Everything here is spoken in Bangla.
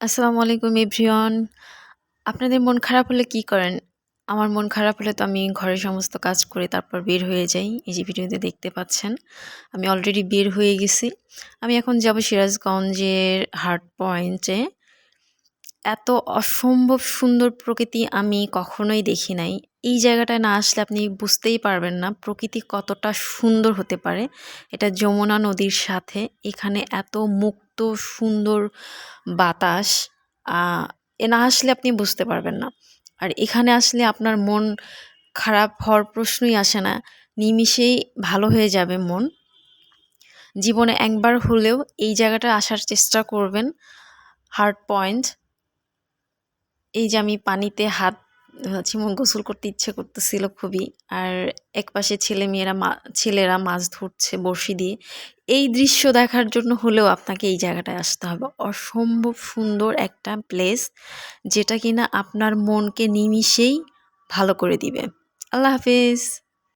আসসালামু আলাইকুম এভরিওয়ান। আপনাদের মন খারাপ হলে কি করেন? আমার মন খারাপ হলে তো আমি ঘরের সমস্ত কাজ করে তারপর বের হয়ে যাই। এই যে ভিডিওতে দেখতে পাচ্ছেন, আমি অলরেডি বের হয়ে গেছি। আমি এখন যাব সিরাজগঞ্জের হার্ট পয়েন্টে এত অসম্ভব সুন্দর প্রকৃতি আমি কখনোই দেখি নাই। এই জায়গাটায় না আসলে আপনি বুঝতেই পারবেন না প্রকৃতি কতটা সুন্দর হতে পারে। এটা যমুনা নদীর সাথে, এখানে এত মুক্ত, সুন্দর বাতাস এ না আসলে আপনি বুঝতে পারবেন না। আর এখানে আসলে আপনার মন খারাপ হওয়ার প্রশ্নই আসে না, নিমিষেই ভালো হয়ে যাবে মন। জীবনে একবার হলেও এই জায়গাটা আসার চেষ্টা করবেন। হার্ট পয়েন্ট এই যে আমি পানিতে হাত চিমন গোসল করতে ইচ্ছে করতেছিল খুবই। আর একপাশে ছেলে মেয়েরা মা, ছেলেরা মাছ ধরছে বড়শি দিয়ে। এই দৃশ্য দেখার জন্য হলেও আপনাকে এই জায়গাটায় আসতে হবে। অসম্ভব সুন্দর একটা প্লেস যেটা কিনা আপনার মনকে নিমিষেই ভালো করে দিবে। আল্লাহ হাফিজ।